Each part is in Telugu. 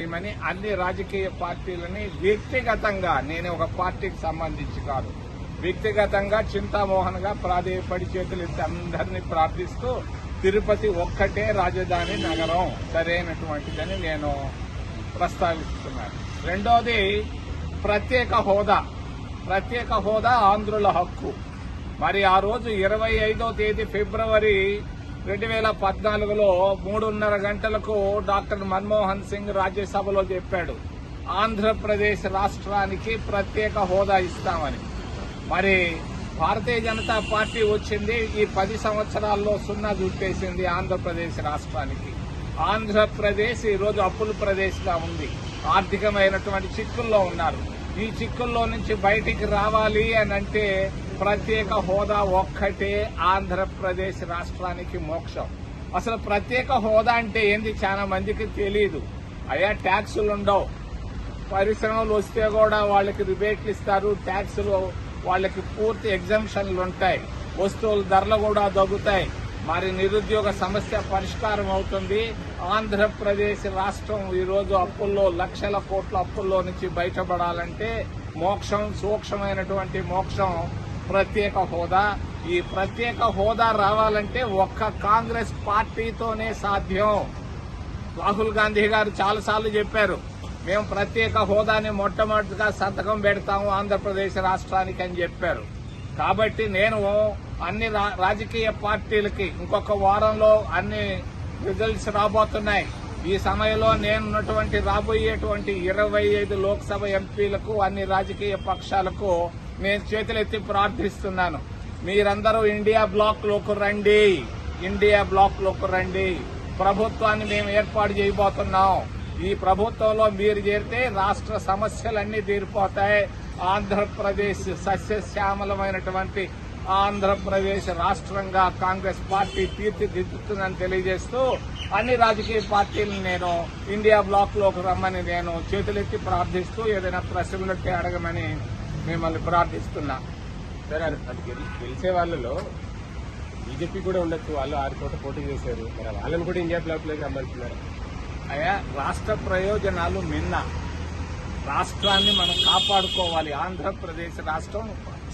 చేయమని అన్ని రాజకీయ పార్టీలని వ్యక్తిగతంగా నేను ఒక పార్టీకి సంబంధించి కాదు. వ్యక్తిగతంగా చింతామోహన్గా ప్రాధేయపడి చేతులు ఎత్తి అందరినీ ప్రార్థిస్తూ తిరుపతి ఒక్కటే రాజధాని నగరం సరైనటువంటిదని నేను ప్రస్తావిస్తున్నాను. రెండోది ప్రత్యేక హోదా. ప్రత్యేక హోదా ఆంధ్రుల హక్కు. మరి ఆ రోజు ఇరవై తేదీ ఫిబ్రవరి రెండు వేల పద్నాలుగులో మూడున్నర గంటలకు డాక్టర్ మన్మోహన్ సింగ్ రాజ్యసభలో చెప్పాడు ఆంధ్రప్రదేశ్ రాష్ట్రానికి ప్రత్యేక హోదా ఇస్తామని. మరి భారతీయ జనతా పార్టీ వచ్చింది ఈ పది సంవత్సరాల్లో సున్నా చుట్టేసింది ఆంధ్రప్రదేశ్ రాష్ట్రానికి. ఆంధ్రప్రదేశ్ ఈరోజు అప్పుల ప్రదేశ్గా ఉంది ఆర్థికమైనటువంటి చిక్కుల్లో ఉన్నారు. ఈ చిక్కుల్లో నుంచి బయటికి రావాలి అని అంటే ప్రత్యేక హోదా ఒక్కటే ఆంధ్రప్రదేశ్ రాష్ట్రానికి మోక్షం. అసలు ప్రత్యేక హోదా అంటే ఏంది? చాలా మందికి తెలియదు అయ్యా ట్యాక్సులు ఉండవు. పరిశ్రమలు వస్తే కూడా వాళ్ళకి రిబేట్లు ఇస్తారు. ట్యాక్సులు వాళ్ళకి పూర్తి ఎగ్జంప్షన్లు ఉంటాయి. వస్తువుల ధరలు కూడా తగ్గుతాయి. మరి నిరుద్యోగ సమస్య పరిష్కారం అవుతుంది. ఆంధ్రప్రదేశ్ రాష్ట్రం ఈరోజు అప్పుల్లో లక్షల కోట్ల అప్పుల్లో నుంచి బయటపడాలంటే మోక్షం సూక్ష్మమైనటువంటి మోక్షం ప్రత్యేక హోదా. ఈ ప్రత్యేక హోదా రావాలంటే ఒక్క కాంగ్రెస్ పార్టీతోనే సాధ్యం. రాహుల్ గాంధీ గారు చాలాసార్లు చెప్పారు మేము ప్రత్యేక హోదాని మొట్టమొదటిగా సంతకం పెడతాము ఆంధ్రప్రదేశ్ రాష్ట్రానికి అని చెప్పారు. కాబట్టి నేను అన్ని రా- రాజకీయ పార్టీలకి ఇంకొక వారంలో అన్ని రిజల్ట్స్ రాబోతున్నాయి. ఈ సమయంలో నేనున్నటువంటి రాబోయేటువంటి ఇరవై ఐదు లోక్సభ ఎంపీలకు అన్ని రాజకీయ పక్షాలకు నేను చేతులెత్తి ప్రార్థిస్తున్నాను. మీరందరూ ఇండియా బ్లాక్లోకి రండి. ఇండియా బ్లాక్లోకి రండి. ప్రభుత్వాన్ని మేము ఏర్పాటు చేయబోతున్నాం. ఈ ప్రభుత్వంలో మీరు చేరితే రాష్ట్ర సమస్యలన్నీ తీరిపోతాయి. ఆంధ్రప్రదేశ్ సస్యశ్యామలమైనటువంటి ఆంధ్రప్రదేశ్ రాష్ట్రంగా కాంగ్రెస్ పార్టీ తీర్చిదిద్దుతుందని తెలియజేస్తూ అన్ని రాజకీయ పార్టీలను నేను ఇండియా బ్లాక్లోకి రమ్మని నేను చేతులెత్తి ప్రార్థిస్తూ ఏదైనా ప్రశ్నలుంటే అడగమని మిమ్మల్ని ప్రార్థిస్తున్నా. సరే అది తెలిసే గెలిచే వాళ్ళలో బీజేపీ కూడా ఉండొచ్చు. వాళ్ళు ఆరు చోట పోటీ చేశారు. మరి వాళ్ళని కూడా ఇండియా బ్లాక్లోకి రమ్మంటున్నారు అయ్యా రాష్ట్ర ప్రయోజనాలు మిన్న రాష్ట్రాన్ని మనం కాపాడుకోవాలి. ఆంధ్రప్రదేశ్ రాష్ట్రం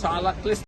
చాలా క్లిష్ట